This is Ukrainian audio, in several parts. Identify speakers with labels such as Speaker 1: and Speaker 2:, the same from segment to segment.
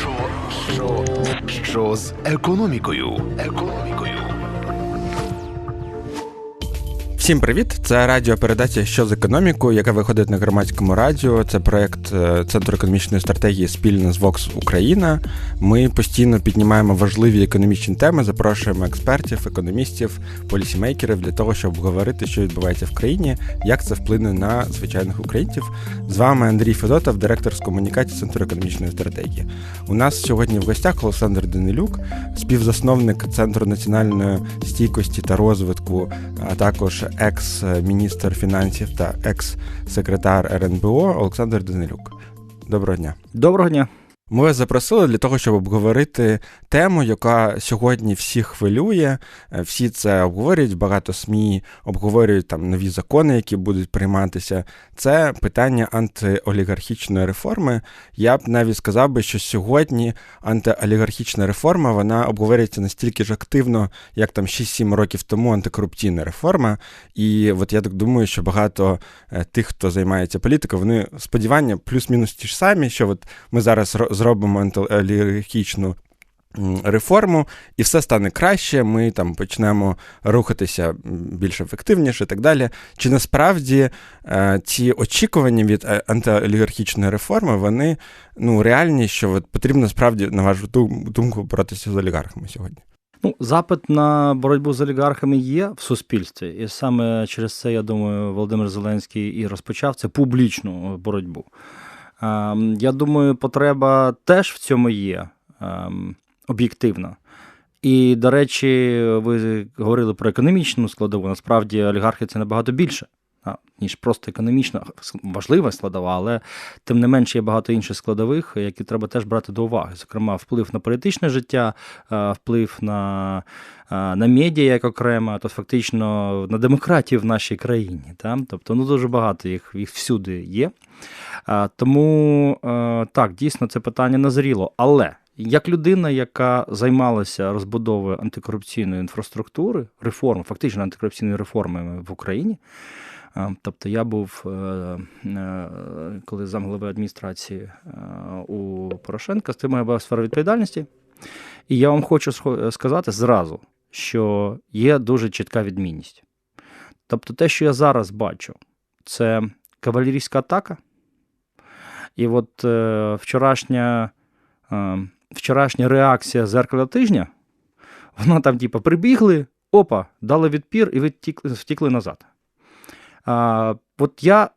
Speaker 1: Що, що, що з економікою? Економікою.
Speaker 2: Всім привіт! Це радіопередача Що з економікою, яка виходить на громадському радіо. Це проект е, Центру економічної стратегії спільно з Vox Україна. Ми постійно піднімаємо важливі економічні теми, запрошуємо експертів, економістів, полісімейкерів для того, щоб говорити, що відбувається в країні, як це вплине на звичайних українців. З вами Андрій Федотов, директор з комунікації Центру економічної стратегії. У нас сьогодні в гостях Олександр Данилюк, співзасновник Центру національної стійкості та розвитку, а також екс-міністр фінансів та екс-секретар РНБО Олександр Данилюк. Доброго дня.
Speaker 3: Доброго дня.
Speaker 2: Ми вас запросили для того, щоб обговорити тему, яка сьогодні всіх хвилює. Е, Всі це обговорюють, багато СМІ обговорюють там нові закони, які будуть прийматися. Це питання антиолігархічної реформи. Я б навіть сказав би, що сьогодні антиолігархічна реформа вона обговорюється настільки ж активно, як там 6-7 років тому антикорупційна реформа. І от я так думаю, що багато е, тих, хто займається політикою, вони сподівання плюс-мінус ті ж самі, що от ми зараз зробимо антиолігархічну реформу, і все стане краще. Ми там почнемо рухатися більш ефективніше і так далі. Чи насправді е, ці очікування від е, антиолігархічної реформи вони ну реальні, що от потрібно справді на вашу думку боротися з олігархами сьогодні?
Speaker 3: Ну, запит на боротьбу з олігархами є в суспільстві, і саме через це, я думаю, Володимир Зеленський і розпочав це публічну боротьбу. Ем, Я думаю, потреба теж в цьому є об'єктивна. І, до речі, ви говорили про економічну складову. Насправді, олігархи це набагато більше, ніж просто економічна важлива складова, але тим не менше є багато інших складових, які треба теж брати до уваги. Зокрема, вплив на політичне життя, вплив на, на медіа як окремо, то фактично на демократію в нашій країні. Та? Тобто, ну дуже багато їх, їх всюди є. Тому так, дійсно, це питання назріло. Але як людина, яка займалася розбудовою антикорупційної інфраструктури, реформ, фактично антикорупційної реформи в Україні. Е, Тобто я був, е, е, коли замглави адміністрації у Порошенка, з тим була сфера відповідальності. І я вам хочу сказати зразу, що є дуже чітка відмінність. Тобто, те, що я зараз бачу, це кавалерійська атака. І от вчорашня, вчорашня реакція зеркала тижня, вона там, типу, прибігли, опа, дали відпір і втікли назад. От я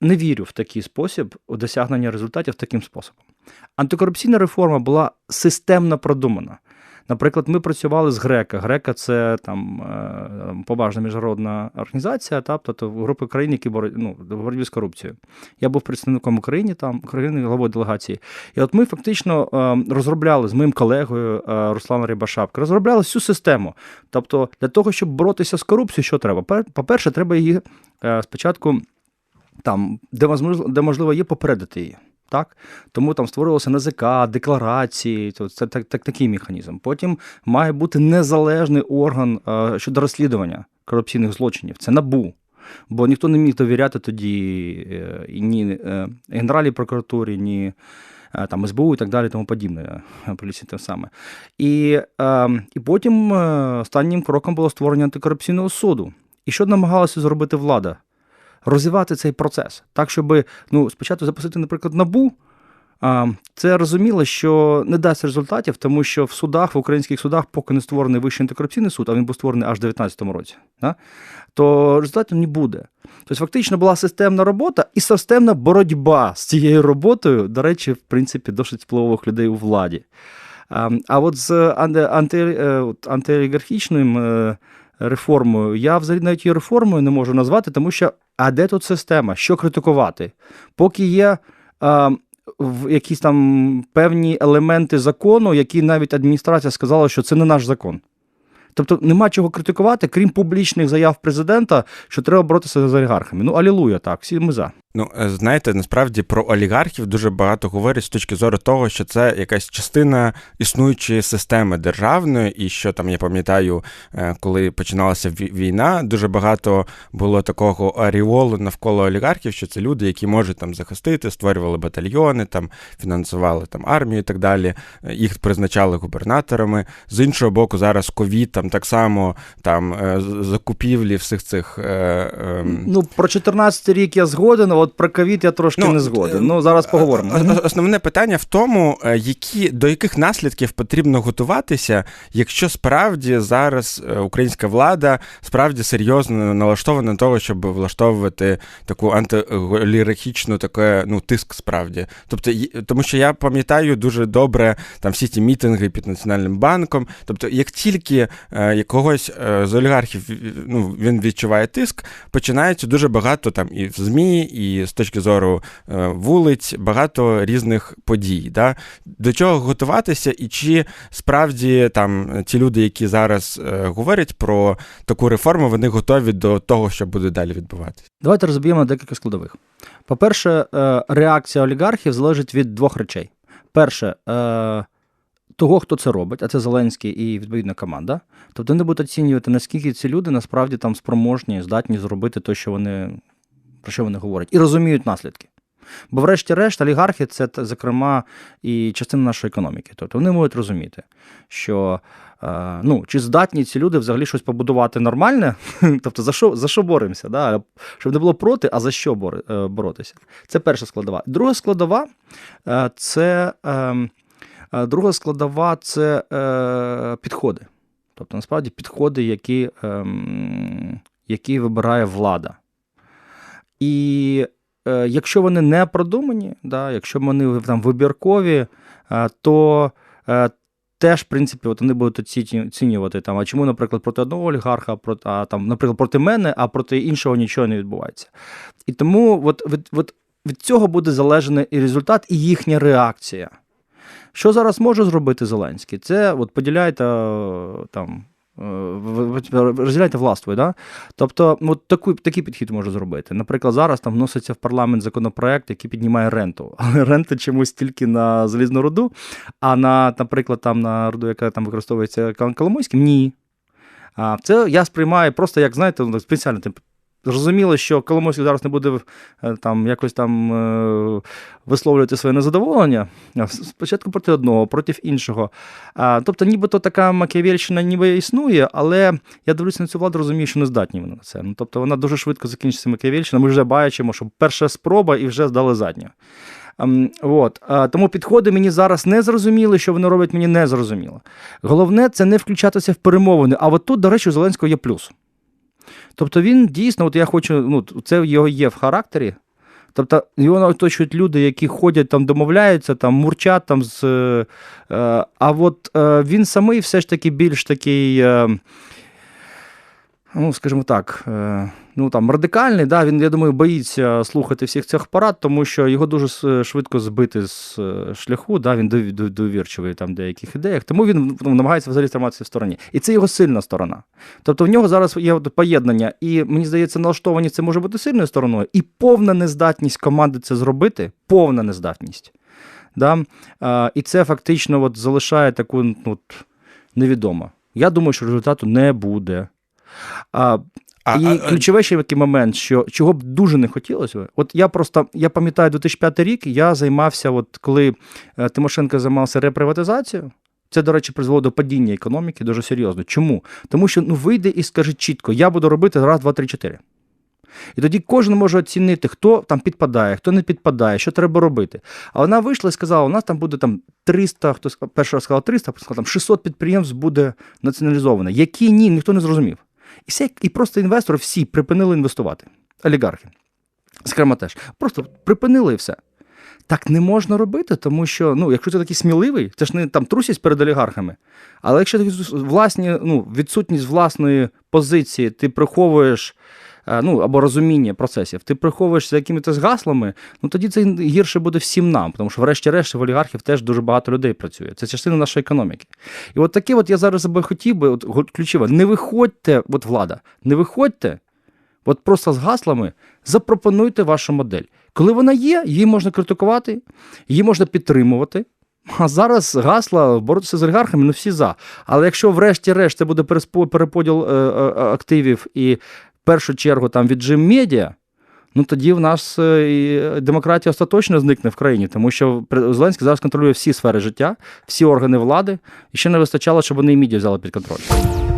Speaker 3: не вірю в такий спосіб у досягнення результатів таким способом. Антикорупційна реформа була системно продумана. Наприклад, ми працювали з Грека. Грека це там е, поважна міжнародна організація, та, тобто групи країн, які борють ну, боротьбі з корупцією. Я був представником України, там України главою делегації. І от ми фактично е, розробляли з моїм колегою е, Русланом Рябашапко, розробляли всю систему. Тобто, для того, щоб боротися з корупцією, що треба? Пер- По-перше, треба її спочатку там, де можливо, де можливо є, попередити її. Так? Тому там створювалося НЗК, декларації, то це так, так, такий механізм. Потім має бути незалежний орган е, щодо розслідування корупційних злочинів. Це НАБУ. Бо ніхто не міг довіряти тоді е, ні е, Генеральній прокуратурі, ні там СБУ і так далі, тому подібне, поліції те саме. І, і потім останнім кроком було створення антикорупційного суду. І що намагалася зробити влада? Розвивати цей процес, так, щоб ну, спочатку запустити, наприклад, набу. Це розуміло, що не дасть результатів, тому що в судах, в українських судах, поки не створений вищий антикорупційний суд, а він був створений аж в 2019 році, да? то результатів не буде. Тобто, фактично була системна робота і системна боротьба з цією роботою, до речі, в принципі, досить впливових людей у владі. А, от з е, антиолігархічним е, реформою, я взагалі навіть її реформою не можу назвати, тому що а де тут система? Що критикувати? Поки є е, якісь там певні елементи закону, які навіть адміністрація сказала, що це не наш закон. Тобто нема чого критикувати, крім публічних заяв президента, що треба боротися з олігархами. Ну, алілуя, так, всі ми за.
Speaker 2: Ну, е, знаєте, насправді про олігархів дуже багато говорять з точки зору того, що це якась частина існуючої системи державної, і що там я пам'ятаю, е, коли починалася війна, дуже багато було такого аріолу навколо олігархів, що це люди, які можуть там захистити, створювали батальйони, там фінансували там армію і так далі. Е, їх призначали губернаторами. З іншого боку, зараз ковід там так само там закупівлі всіх цих.
Speaker 3: Ем, ну про 14 рік я згоден от про ковід я трошки ну, не згоден. Ну зараз е, поговоримо.
Speaker 2: Е, основне питання в тому, е, які до яких наслідків потрібно готуватися, якщо справді зараз українська влада справді серйозно налаштована на того, щоб влаштовувати таку антиолігархічну таке, ну тиск справді. Тобто, тому що я пам'ятаю дуже добре там всі ті мітинги під національним банком. Тобто, як тільки якогось з олігархів ну, він відчуває тиск, починається дуже багато там і в ЗМІ, і з точки зору е, вулиць, багато різних подій. Да? До чого готуватися, і чи справді там ті люди, які зараз е, говорять про таку реформу, вони готові до того, що буде далі відбуватися?
Speaker 3: Давайте розб'ємо декілька складових. По-перше, е, реакція олігархів залежить від двох речей. Перше, того, хто це робить, а це Зеленський і відповідна команда. Тобто вони будуть оцінювати, наскільки ці люди насправді там спроможні, здатні зробити те, що вони про що вони говорять, і розуміють наслідки. Бо, врешті-решт, олігархи це, зокрема, і частина нашої економіки. Тобто вони можуть розуміти, що е, ну, чи здатні ці люди взагалі щось побудувати нормальне, тобто за що за що боремося, да? щоб не було проти, а за що е, боротися. Це перша складова. Друга складова е, це друга складова це підходи. Тобто, насправді, підходи, які, ем, які вибирає влада. І е, якщо вони не продумані, да, якщо вони там вибіркові, е, то е, теж, в принципі, от вони будуть оцінювати, там, а чому, наприклад, проти одного олігарха, проти, а там, наприклад, проти мене, а проти іншого нічого не відбувається. І тому от, від, від, від цього буде залежний і результат, і їхня реакція. Що зараз може зробити Зеленський? Це от поділяйте там розділяйте властвою. Да? Тобто, от таку, такий підхід можу зробити. Наприклад, зараз там вноситься в парламент законопроект, який піднімає ренту. Але рента чомусь тільки на залізну руду, а на, наприклад, там на руду, яка там використовується Коломойським, ні. А Це я сприймаю просто, як знаєте, ну, спеціально Зрозуміло, що Коломойський зараз не буде е, там якось там е, висловлювати своє незадоволення. Спочатку проти одного, проти іншого. Тобто, нібито така Макіавельщина ніби існує, але я дивлюся на цю владу, розумію, що не здатні вони на це. Ну, Тобто вона дуже швидко закінчиться Макіавельщина. Ми вже бачимо, що перша спроба і вже здали задню. От. Тому підходи мені зараз не зрозуміли, що вони роблять мені не зрозуміло. Головне це не включатися в перемовини. А от тут, до речі, у Зеленського є плюс. Тобто він дійсно, от я хочу, ну, це його є в характері. Тобто його оточують люди, які ходять там, домовляються, там, мурчать там з. Е, а от е, він самий все ж таки більш такий. Ну, скажімо так, е, ну там радикальний, да, він, я думаю, боїться слухати всіх цих парад, тому що його дуже швидко збити з е, шляху, да, він довірчивий там деяких ідеях, тому він ну, намагається взагалі триматися в стороні. І це його сильна сторона. Тобто в нього зараз є поєднання, і мені здається, налаштованість це може бути сильною стороною, і повна нездатність команди це зробити, повна нездатність. Да? І це фактично от залишає таку ну, невідомо. Я думаю, що результату не буде. А, а, І ключовий ще такий момент, що чого б дуже не хотілося. От я просто я пам'ятаю 2005 рік, я займався, от коли е, Тимошенко займався реприватизацією. Це, до речі, призвело до падіння економіки дуже серйозно. Чому? Тому що ну вийде і скаже чітко: я буду робити раз, два, три, чотири. І тоді кожен може оцінити, хто там підпадає, хто не підпадає, що треба робити. А вона вийшла і сказала: у нас там буде там 300, хто перший раз сказав 300, сказав, там 600 підприємств буде націоналізовано. Які ні, ніхто не зрозумів. І всі, і просто інвестори всі припинили інвестувати. Олігархи. Зокрема, теж. Просто припинили і все. Так не можна робити, тому що, ну, якщо ти такий сміливий, це ж не там трусість перед олігархами. Але якщо ти власні, ну, відсутність власної позиції, ти приховуєш ну або розуміння процесів, ти приховуєшся якимись гаслами, ну тоді це гірше буде всім нам, тому що, врешті-решт, в олігархів теж дуже багато людей працює. Це частина нашої економіки. І от таке, от я зараз би хотів би, от ключове, не виходьте, от влада, не виходьте, от просто з гаслами, запропонуйте вашу модель. Коли вона є, її можна критикувати, її можна підтримувати. А зараз гасла боротися з олігархами, ну всі за. Але якщо врешті-решт це буде переподіл е, е, активів і першу чергу там віджим медіа, ну тоді в нас і демократія остаточно зникне в країні, тому що Зеленський зараз контролює всі сфери життя, всі органи влади, і ще не вистачало, щоб вони і медіа взяли під контроль.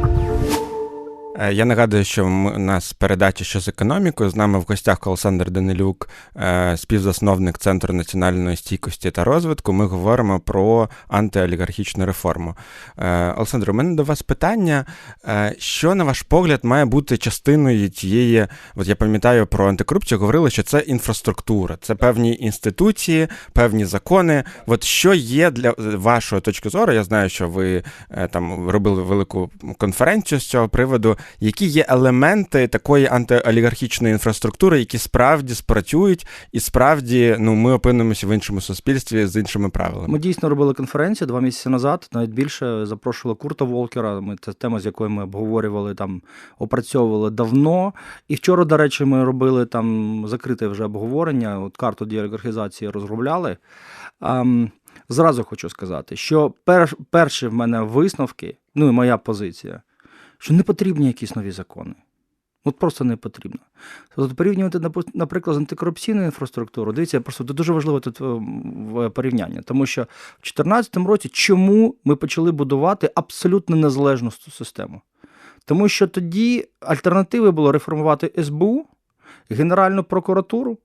Speaker 2: Е, я нагадую, що у нас передача що з економікою. З нами в гостях Олександр Данилюк, е, співзасновник Центру національної стійкості та розвитку. Ми говоримо про антиолігархічну реформу. Е, Олександр, у мене до вас питання: що, на ваш погляд, має бути частиною тієї, от я пам'ятаю про антикорупцію, говорили, що це інфраструктура, це певні інституції, певні закони. От що є для вашої точки зору? Я знаю, що ви там робили велику конференцію з цього приводу які є елементи такої антиолігархічної інфраструктури, які справді спрацюють, і справді ну ми опинимося в іншому суспільстві з іншими правилами.
Speaker 3: Ми дійсно робили конференцію два місяці назад. Навіть більше запрошували Курта Волкера. Ми це тема, з якою ми обговорювали там, опрацьовували давно. І вчора, до речі, ми робили там закрите вже обговорення. От карту діолігархізації розробляли. Um, Зразу хочу сказати, що перш, перші в мене висновки, ну і моя позиція, що не потрібні якісь нові закони. От просто не потрібно. Тобто порівнювати, наприклад, з антикорупційною інфраструктурою, дивіться, просто дуже важливе тут е, порівняння. Тому що в 2014 році чому ми почали будувати абсолютно незалежну систему? Тому що тоді альтернативи було реформувати СБУ, Генеральну прокуратуру,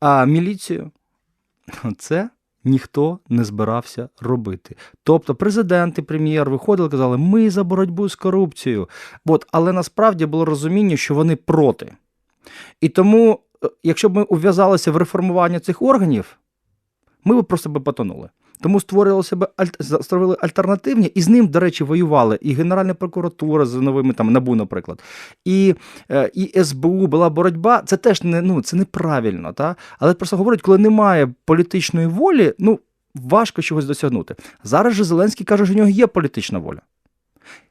Speaker 3: а міліцію. Це ніхто не збирався робити. Тобто президент і прем'єр виходили казали, ми за боротьбу з корупцією. От, Але насправді було розуміння, що вони проти. І тому, е, якщо б ми ув'язалися в реформування цих органів, ми б просто б потонули. Тому створили себе створили альтернативні, і з ним, до речі, воювали і Генеральна прокуратура з новими там набу, наприклад, і е, і СБУ була боротьба. Це теж не ну це неправильно, та але просто говорять, коли немає політичної волі, ну важко чогось досягнути. Зараз же Зеленський каже, що у нього є політична воля.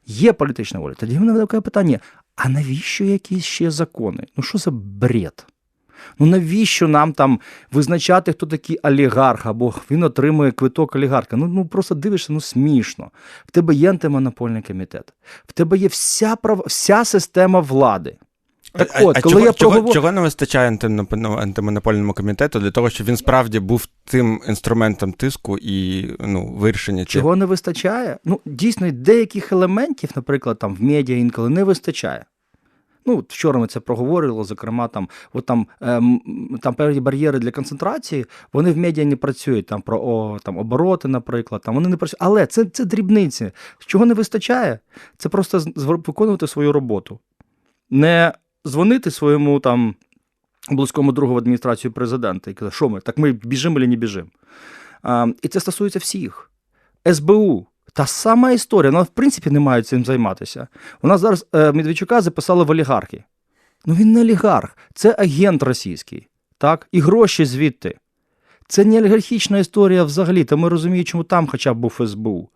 Speaker 3: Є політична воля. Тоді в мене таке питання: а навіщо якісь ще закони? Ну що за бред? Ну навіщо нам там визначати, хто такий олігарх, або він отримує квиток олігарха? Ну ну просто дивишся, ну смішно. В тебе є антимонопольний комітет, в тебе є вся прав... вся система влади.
Speaker 2: Так от, а коли чого, я проговор... чого не вистачає антимонопольному комітету для того, щоб він справді був тим інструментом тиску і ну, вирішення
Speaker 3: чого не вистачає? Ну дійсно деяких елементів, наприклад, там в медіа інколи не вистачає. Ну, вчора ми це проговорили, зокрема, там от там ем, там певні бар'єри для концентрації, вони в медіа не працюють там про о, там, обороти, наприклад. Там вони не працюють. Але це це дрібниці. Чого не вистачає? Це просто виконувати свою роботу. Не дзвонити своєму там близькому другу в адміністрацію президента і казати, що ми, так ми біжимо чи не біжимо. А, І це стосується всіх. СБУ. Та сама історія, вона в принципі не має цим займатися. У нас зараз е, Медведчука записали в олігархи. Ну він не олігарх, це агент російський. так? І гроші звідти. Це не олігархічна історія взагалі, то ми розуміємо, чому там хоча б був СБУ.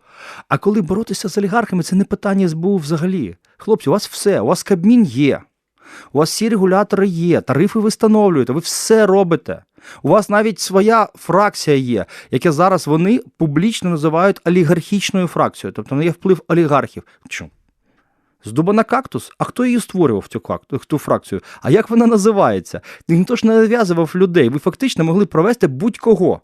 Speaker 3: А коли боротися з олігархами, це не питання СБУ взагалі. Хлопці, у вас все, у вас Кабмін є, у вас всі регулятори є, тарифи ви встановлюєте, ви все робите. У вас навіть своя фракція є, яке зараз вони публічно називають олігархічною фракцією, тобто на є вплив олігархів. Чому? З кактус? А хто її створював цю кактус, ту фракцію? А як вона називається? Ніхто ж не нав'язував людей. Ви фактично могли провести будь-кого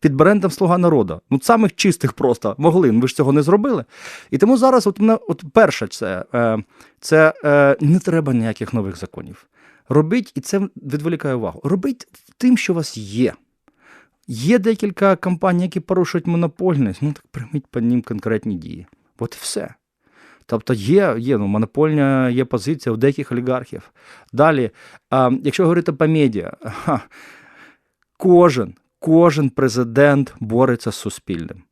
Speaker 3: під брендом Слуга народу. Ну, самих чистих просто могли. Ви ж цього не зробили. І тому зараз, от, от перше, це, е, це е, не треба ніяких нових законів. Робіть, і це відволікає увагу. Робіть тим, що у вас є. Є декілька компаній, які порушують монопольність, ну так прийміть по ним конкретні дії. От і все. Тобто є є ну, монопольна є позиція у деяких олігархів. Далі, а, якщо говорити по медіа, ха, кожен, кожен президент бореться з суспільним.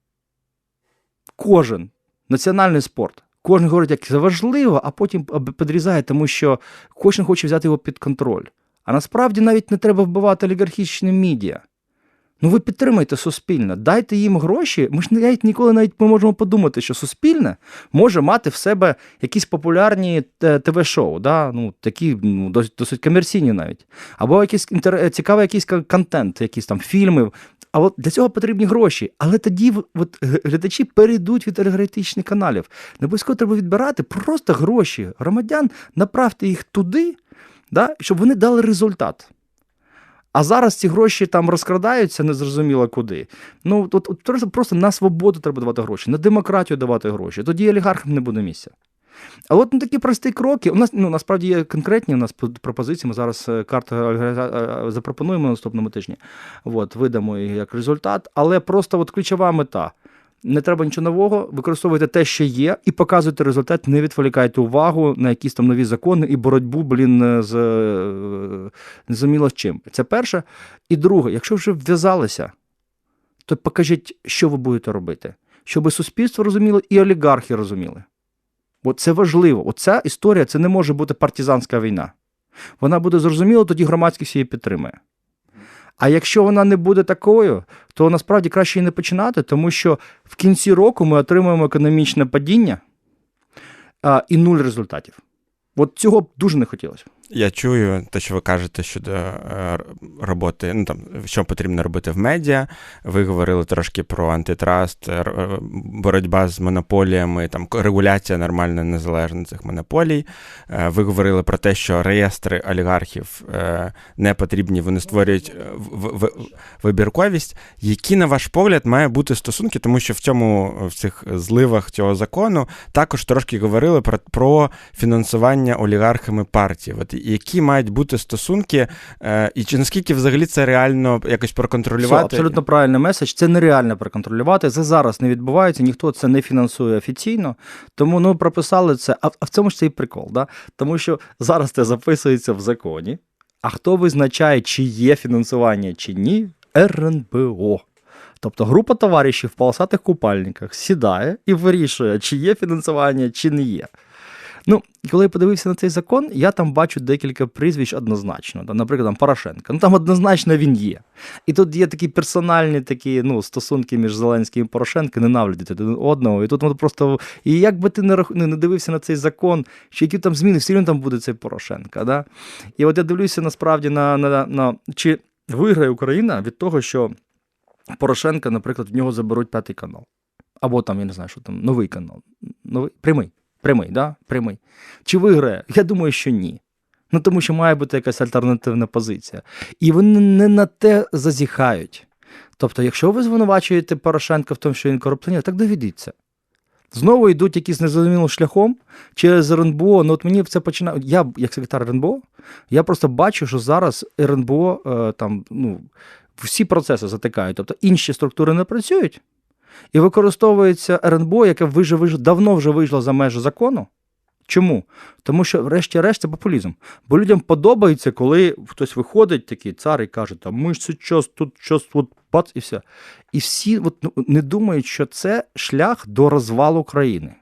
Speaker 3: Кожен національний спорт. Кожен говорить, як це важливо, а потім підрізає, тому що кожен хоче взяти його під контроль. А насправді навіть не треба вбивати олігархічні медіа. Ну, ви підтримайте суспільне, дайте їм гроші. Ми ж навіть ніколи навіть ми можемо подумати, що суспільне може мати в себе якісь популярні е, ТВ-шоу, да? ну, такі ну, досить, комерційні навіть. Або якийсь інтер... цікавий якийсь контент, якісь там фільми. А от для цього потрібні гроші. Але тоді от, глядачі перейдуть від олігархічних каналів. Не обов'язково треба відбирати просто гроші громадян, направте їх туди, да? щоб вони дали результат. А зараз ці гроші там розкрадаються, незрозуміло куди. Ну, от, от просто на свободу треба давати гроші, на демократію давати гроші. Тоді олігархам не буде місця. А от ну, такі прості кроки. У нас ну, насправді є конкретні у нас пропозиції. Ми зараз е, карту е, е, запропонуємо на наступному тижні. От, видамо її як результат. Але просто от ключова мета не треба нічого нового, використовуйте те, що є, і показуйте результат, не відволікайте увагу на якісь там нові закони і боротьбу, блін, з незуміло з чим. Це перше. І друге, якщо вже вв'язалися, то покажіть, що ви будете робити, щоб суспільство розуміло і олігархи розуміли. Бо це важливо. Оця історія це не може бути партизанська війна. Вона буде зрозуміла, тоді громадськість її підтримує. А якщо вона не буде такою, то насправді краще і не починати, тому що в кінці року ми отримуємо економічне падіння а, і нуль результатів. От цього б дуже не хотілося.
Speaker 2: Я чую те, що ви кажете щодо е, роботи, ну там що потрібно робити в медіа. Ви говорили трошки про антитраст, е, боротьба з монополіями, там регуляція нормальна незалежна цих монополій. Е, ви говорили про те, що реєстри олігархів не потрібні, вони створюють вибірковість. Які, на ваш погляд, має бути стосунки, тому що в цьому в цих зливах цього закону також трошки говорили про, про фінансування олігархами партії. От які мають бути стосунки, е, і чи наскільки взагалі це реально якось проконтролювати? Все,
Speaker 3: абсолютно правильний меседж. Це нереально проконтролювати. Це зараз не відбувається, ніхто це не фінансує офіційно. Тому ну прописали це. А в цьому ж це і прикол, да? тому що зараз це записується в законі. А хто визначає, чи є фінансування, чи ні? РНБО. Тобто група товаришів в полосатих купальниках сідає і вирішує, чи є фінансування, чи не є. Ну, коли я подивився на цей закон, я там бачу декілька прізвищ однозначно. Наприклад, там Порошенко. Ну там однозначно він є. І тут є такі персональні такі ну, стосунки між Зеленським і Порошенко, ненавидять один одного. І тут воно просто. І як би ти не не дивився на цей закон, чи які там зміни, все одно там буде цей Порошенко. Да? І от я дивлюся насправді на, на, на чи виграє Україна від того, що Порошенка, наприклад, в нього заберуть п'ятий канал. Або там, я не знаю, що там, новий канал. Новий, Прямий. Прямий, да? Прямий. Чи виграє? Я думаю, що ні. Ну тому що має бути якась альтернативна позиція. І вони не на те зазіхають. Тобто, якщо ви звинувачуєте Порошенка в тому, що він корупціонер, так доведіться. Знову йдуть якісь незрозумілим шляхом через РНБО. Ну от мені це починає. Я, як секретар РНБО, я просто бачу, що зараз РНБО е, там, ну, всі процеси затикають. Тобто інші структури не працюють. І використовується РНБО, яке вже, вже давно вже вийшло за межі закону. Чому? Тому що, врешті-решт, це популізм. Бо людям подобається, коли хтось виходить, такий цар і каже, там ми ж зараз тут щось от бац, і все. І всі от, ну, не думають, що це шлях до розвалу країни.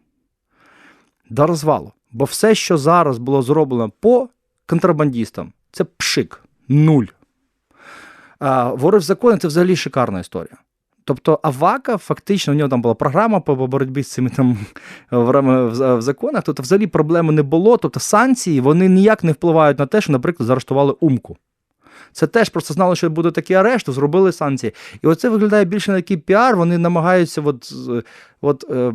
Speaker 3: До розвалу. Бо все, що зараз було зроблено по контрабандістам, це пшик, нуль. А Ворог в законі це взагалі шикарна історія. Тобто Авака, фактично, у нього там була програма по боротьбі з цими там в, законах. Тобто, взагалі проблеми не було. Тобто санкції вони ніяк не впливають на те, що, наприклад, заарештували умку. Це теж просто знали, що буде такий арешт, зробили санкції. І оце виглядає більше на який піар. Вони намагаються, от, от, е,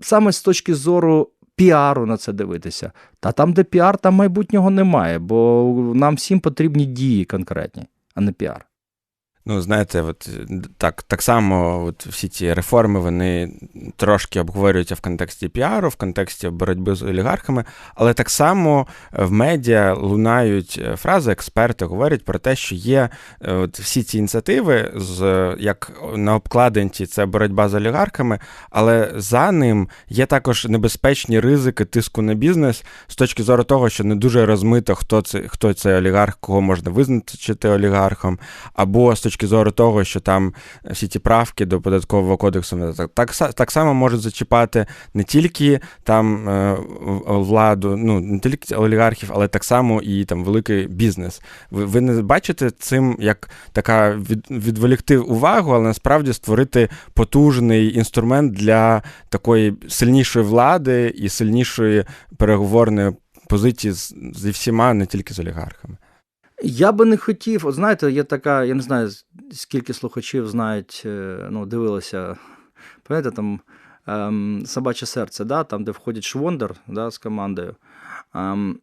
Speaker 3: саме з точки зору піару на це дивитися. Та там, де піар, там майбутнього немає, бо нам всім потрібні дії конкретні, а не піар.
Speaker 2: Ну, знаєте, от так так само от всі ці реформи вони трошки обговорюються в контексті піару, в контексті боротьби з олігархами, але так само в медіа лунають е, фрази, експерти говорять про те, що є е, от всі ці ініціативи, з як на обкладинці це боротьба з олігархами, але за ним є також небезпечні ризики тиску на бізнес з точки зору того, що не дуже розмито, хто це хто це олігарх, кого можна визначити олігархом, або з точки точки зору того, що там всі ті правки до податкового кодексу так так, так само можуть зачіпати не тільки там е, владу, ну не тільки олігархів, але так само і там великий бізнес. Ви ви не бачите цим як така від, відволікти увагу, але насправді створити потужний інструмент для такої сильнішої влади і сильнішої переговорної позиції зі всіма, не тільки з олігархами.
Speaker 3: Я би не хотів, от знаєте, є така, я не знаю, скільки слухачів знають, е, ну, дивилися, пам'ятаєте, там ем, собаче серце, да, там, де входить Швондер да, з командою. Ем,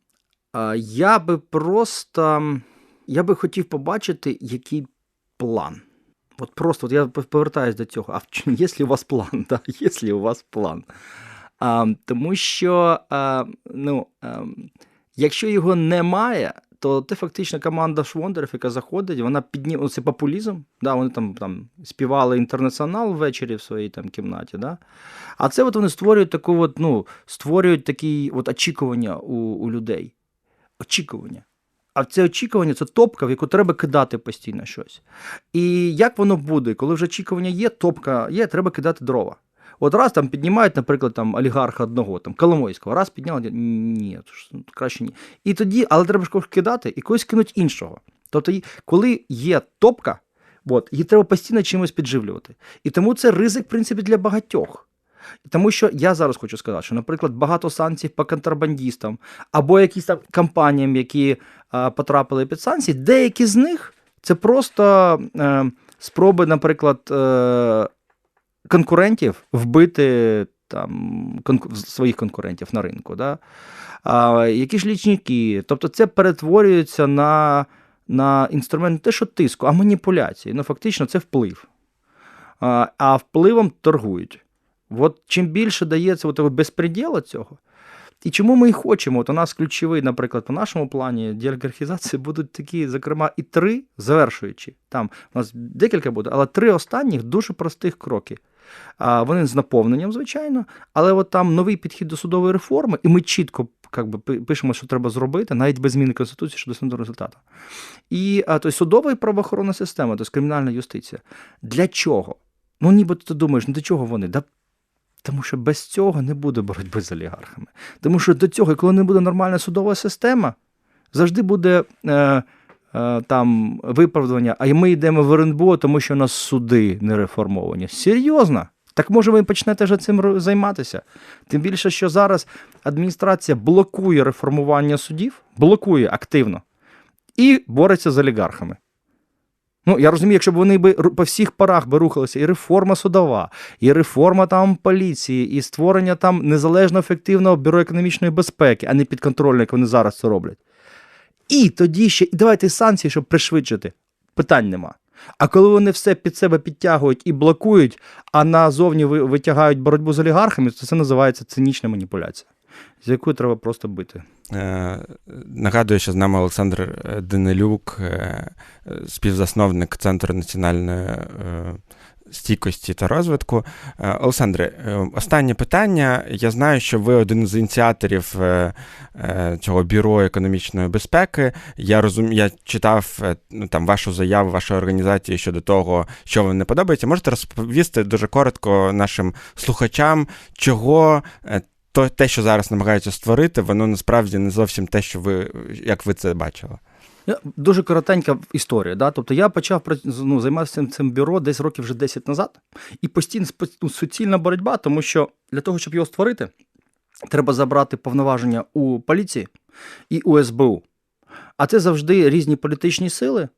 Speaker 3: е, я би просто я би хотів побачити, який план. От просто от я повертаюся до цього. А є у вас план? Да? Є у вас план? А, Тому що, а, ну, а, якщо його немає, то це фактично команда Швондерів, яка заходить, вона підніме це популізм. Да, Вони там там співали інтернаціонал ввечері в своїй там кімнаті. Да? А це от вони створюють таку от, ну, створюють такі от очікування у, у людей. Очікування. А це очікування це топка, в яку треба кидати постійно щось. І як воно буде, коли вже очікування є, топка є, треба кидати дрова. От раз там піднімають, наприклад, там олігарха одного, там Коломойського, раз підняли, ні, краще ні. І тоді, але треба ж когось кидати і когось кинуть іншого. Тобто, коли є топка, от, її треба постійно чимось підживлювати. І тому це ризик, в принципі, для багатьох. Тому що я зараз хочу сказати, що, наприклад, багато санкцій по контрабандістам або якісь там компаніям, які а, потрапили під санкції, деякі з них це просто е, спроби, наприклад, е, конкурентів вбити там конку... своїх конкурентів на ринку. Да? А, Які ж лічники? Тобто це перетворюється на на інструмент не те, що тиску, а маніпуляції. Ну, фактично, це вплив. А а впливом торгують. От чим більше дається от безпреділа цього. І чому ми і хочемо? От у нас ключовий, наприклад, по нашому плані діалгархізації будуть такі, зокрема, і три завершуючі. Там у нас декілька буде, але три останніх дуже простих кроки. Вони з наповненням, звичайно, але от там новий підхід до судової реформи, і ми чітко як би, пишемо, що треба зробити, навіть без зміни Конституції щодо досягнути результату. І тобто, судова і правоохоронна система, тобто кримінальна юстиція. Для чого? Ну, ніби ти думаєш, ну для чого вони? Да тому що без цього не буде боротьби з олігархами. Тому що до цього, коли не буде нормальна судова система, завжди буде е, там виправдання, а ми йдемо в РНБО, тому що у нас суди не реформовані. Серйозно? Так може ви почнете вже цим займатися? Тим більше, що зараз адміністрація блокує реформування судів, блокує активно і бореться з олігархами. Ну, я розумію, якщо б вони би по всіх парах би рухалися, і реформа судова, і реформа там поліції, і створення там незалежно ефективного бюро економічної безпеки, а не підконтрольне, як вони зараз це роблять. І тоді ще і давайте санкції, щоб пришвидшити. Питань нема. А коли вони все під себе підтягують і блокують, а назовні витягають боротьбу з олігархами, то це називається цинічна маніпуляція з якою треба просто бити.
Speaker 2: Е, Нагадую, що з нами Олександр е, Денилюк, е, співзасновник Центру національної стійкості та розвитку. Олександре, останнє питання. Я знаю, що ви один з ініціаторів цього бюро економічної безпеки. Я розум... я читав ну, там вашу заяву, вашої організації щодо того, що вам не подобається. Можете розповісти дуже коротко нашим слухачам, чого то те, що зараз намагаються створити, воно насправді не зовсім те, що ви як ви це бачили.
Speaker 3: Дуже коротенька історія. Да? Тобто я почав ну, займатися цим цим бюро десь років вже 10 назад, і постійно ну, суцільна боротьба, тому що для того, щоб його створити, треба забрати повноваження у поліції і у СБУ. А це завжди різні політичні сили,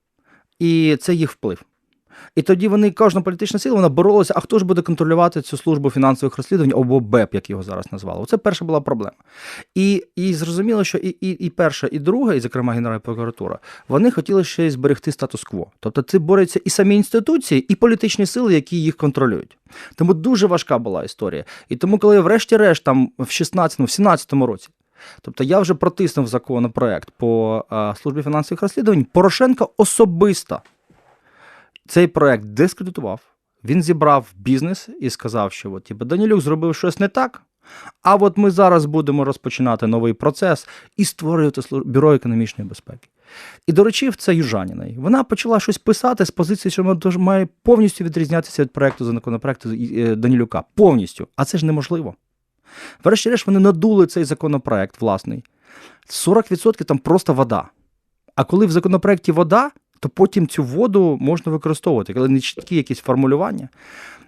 Speaker 3: і це їх вплив. І тоді вони, кожна політична сила, вона боролася, а хто ж буде контролювати цю службу фінансових розслідувань або БЕП, як його зараз назвали. Оце перша була проблема. І і зрозуміло, що і і, і перша, і друга, і, зокрема, Генеральна прокуратура, вони хотіли ще й зберегти статус-кво. Тобто це борються і самі інституції, і політичні сили, які їх контролюють. Тому дуже важка була історія. І тому, коли врешті-решт, там в 16-му, в 17-му році. Тобто я вже протиснув законопроект по а, службі фінансових розслідувань. Порошенко особисто цей проект дискредитував. Він зібрав бізнес і сказав, що от, типу, Данілюк зробив щось не так. А от ми зараз будемо розпочинати новий процес і створювати бюро економічної безпеки. І доручив це Южаніної. Вона почала щось писати з позиції, що вона має повністю відрізнятися від проекту законопроекту е, Данілюка. Повністю. А це ж неможливо. Врешті-решт, вони надули цей законопроект власний. 40% там просто вода. А коли в законопроекті вода, то потім цю воду можна використовувати, коли не чіткі якісь формулювання.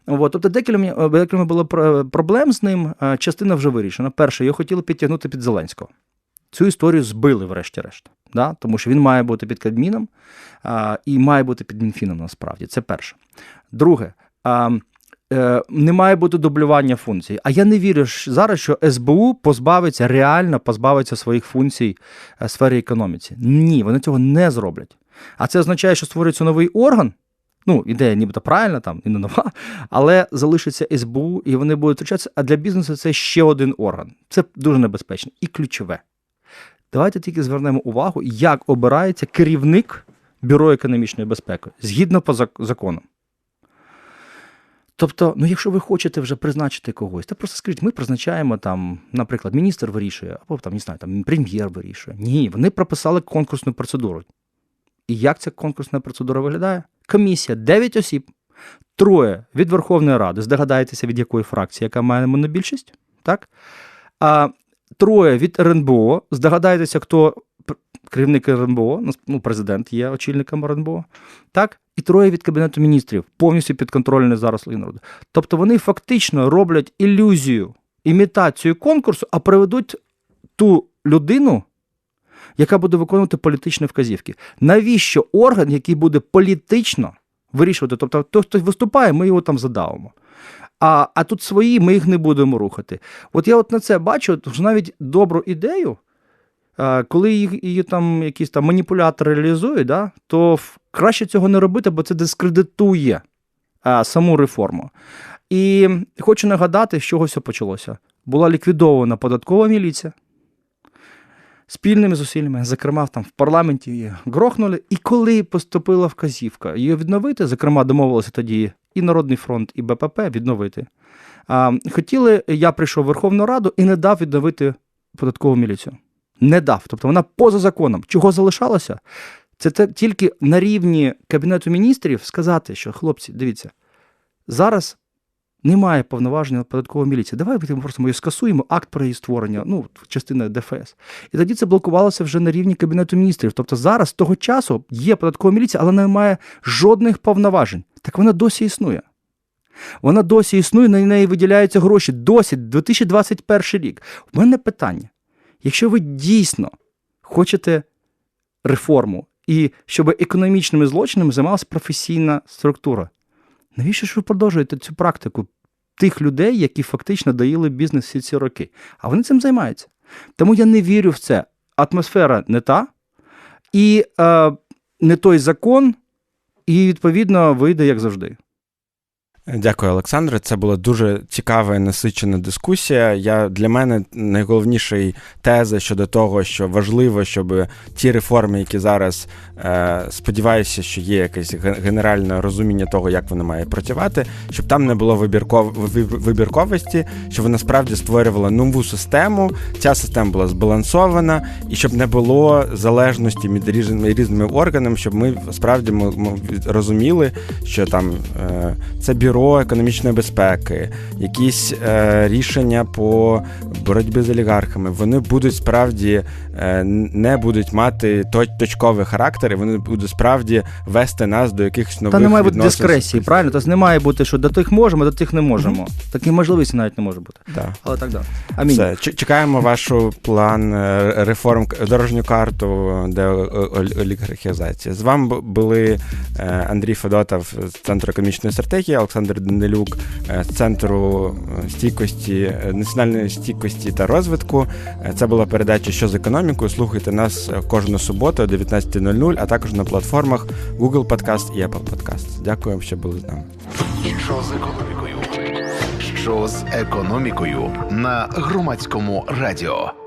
Speaker 3: От, тобто декілька, декілька було проблем з ним, частина вже вирішена. Перше, його хотіли підтягнути під Зеленського. Цю історію збили, врешті-решт, да? тому що він має бути під Кабміном а, і має бути під Мінфіном насправді. Це перше. Друге, а, е, не має бути дублювання функцій. А я не вірю зараз, що СБУ позбавиться, реально позбавиться своїх функцій в сфері економіці. Ні, вони цього не зроблять. А це означає, що створюється новий орган. Ну, ідея нібито правильна, там і не нова, але залишиться СБУ, і вони будуть втручатися. А для бізнесу це ще один орган. Це дуже небезпечно і ключове. Давайте тільки звернемо увагу, як обирається керівник Бюро економічної безпеки згідно по закону. Тобто, ну якщо ви хочете вже призначити когось, то просто скажіть, ми призначаємо там, наприклад, міністр вирішує, або там, не знаю, там прем'єр вирішує. Ні, вони прописали конкурсну процедуру. І як ця конкурсна процедура виглядає? Комісія 9 осіб, троє від Верховної Ради. Здогадаєтеся, від якої фракції, яка має монобільшість, так? А троє від РНБО. Здогадаєтеся, хто керівник РНБО, ну, президент є очільником РНБО, так? І троє від Кабінету міністрів, повністю підконтрольний зараз народу. Тобто вони фактично роблять ілюзію, імітацію конкурсу, а приведуть ту людину, яка буде виконувати політичні вказівки. Навіщо орган, який буде політично вирішувати? Тобто, хто виступає, ми його там задавимо. А а тут свої ми їх не будемо рухати. От я от на це бачу що навіть добру ідею, коли її, її там якісь там маніпулятори реалізують, да, то краще цього не робити, бо це дискредитує а, саму реформу. І хочу нагадати, з чого все почалося. Була ліквідована податкова міліція. Спільними зусиллями, зокрема, там в парламенті її грохнули. І коли поступила вказівка її відновити, зокрема, домовилися тоді і Народний фронт, і БПП відновити. А, Хотіли, я прийшов в Верховну Раду і не дав відновити податкову міліцію. Не дав. Тобто вона поза законом. Чого залишалося? Це те, тільки на рівні Кабінету міністрів сказати, що хлопці, дивіться, зараз немає повноваження податкової міліції. Давайте ми просто ми скасуємо, акт про її створення, ну, частина ДФС. І тоді це блокувалося вже на рівні Кабінету міністрів. Тобто зараз того часу є податкова міліція, але не має жодних повноважень. Так вона досі існує. Вона досі існує, на неї виділяються гроші. Досі 2021 рік. У мене питання: якщо ви дійсно хочете реформу і щоб економічними злочинами займалася професійна структура, навіщо ж ви продовжуєте цю практику тих людей, які фактично доїли бізнес всі ці роки? А вони цим займаються. Тому я не вірю в це. Атмосфера не та, і е, не той закон, і відповідно вийде як завжди.
Speaker 2: Дякую, Олександре. Це була дуже цікава і насичена дискусія. Я Для мене найголовніший теза щодо того, що важливо, щоб ті реформи, які зараз е, сподіваюся, що є якесь генеральне розуміння того, як вони мають працювати, щоб там не було вибірков... вибірковості, щоб вона справді створювала нову систему. Ця система була збалансована, і щоб не було залежності між різними різними органами, щоб ми справді ми, ми розуміли, що там е, це бюро бюро економічної безпеки, якісь е, рішення по боротьбі з олігархами, вони будуть справді е, не будуть мати точковий характер, і вони будуть справді вести нас до якихось нових
Speaker 3: Та не має
Speaker 2: бути
Speaker 3: дискресії, правильно? Тобто не має бути, що до тих можемо, до тих не можемо. Mm-hmm. Такі можливості навіть не може бути.
Speaker 2: Да.
Speaker 3: Але так да.
Speaker 2: Амінь. Все, чекаємо вашу план е, реформ дорожню карту де олігархізація. З вами були е, Андрій Федотов з Центру економічної стратегії, Олександр. Олександр Данилюк е, з центру е, стійкості, е, національної стійкості та розвитку. Це була передача що з економікою. Слухайте нас кожну суботу о 19.00, а також на платформах Google Podcast і Apple Podcast. Дякую, що були з нами.
Speaker 1: Що з економікою? Що з економікою на громадському радіо?